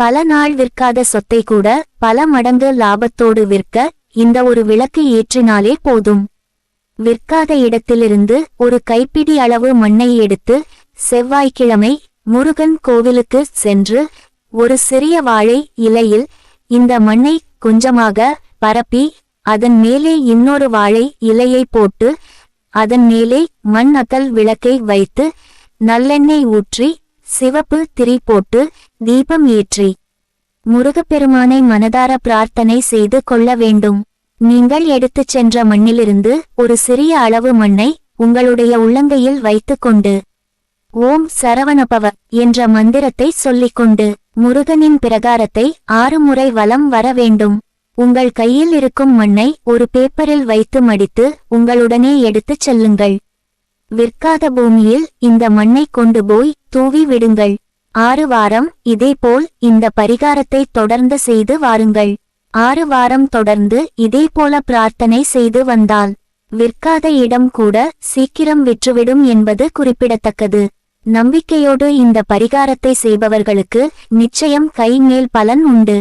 பல நாள் விற்காத சொத்தை கூட பல மடங்கு லாபத்தோடு விற்க இந்த ஒரு விளக்கு ஏற்றினாலே போதும். விற்காத இடத்திலிருந்து ஒரு கைப்பிடி அளவு மண்ணை எடுத்து செவ்வாய்க்கிழமை முருகன் கோவிலுக்கு சென்று ஒரு சிறிய வாழை இலையில் இந்த மண்ணை கொஞ்சமாக பரப்பி அதன் மேலே இன்னொரு வாழை இலையை போட்டு அதன் மேலே மண் அகல் விளக்கை வைத்து நல்லெண்ணெய் ஊற்றி சிவப்பு திரி போட்டு தீபம் ஏற்றி முருகப்பெருமானை மனதார பிரார்த்தனை செய்து கொள்ள வேண்டும். நீங்கள் எடுத்துச் சென்ற மண்ணிலிருந்து ஒரு சிறிய அளவு மண்ணை உங்களுடைய உள்ளங்கையில் வைத்துக்கொண்டு ஓம் சரவணபவ என்ற மந்திரத்தை சொல்லிக்கொண்டு முருகனின் பிரகாரத்தை ஆறு முறை வலம் வர வேண்டும். உங்கள் கையில் இருக்கும் மண்ணை ஒரு பேப்பரில் வைத்து மடித்து உங்களுடனே எடுத்துச் செல்லுங்கள். விற்காத பூமியில் இந்த மண்ணை கொண்டு போய் தூவி விடுங்கள். ஆறு வாரம் இதேபோல் இந்த பரிகாரத்தை தொடர்ந்து செய்து வாருங்கள். ஆறு வாரம் தொடர்ந்து இதேபோல பிரார்த்தனை செய்து வந்தால் விற்காத இடம் கூட சீக்கிரம் விற்றுவிடும் என்பது குறிப்பிடத்தக்கது. நம்பிக்கையோடு இந்த பரிகாரத்தை செய்பவர்களுக்கு நிச்சயம் கை மேல் பலன் உண்டு.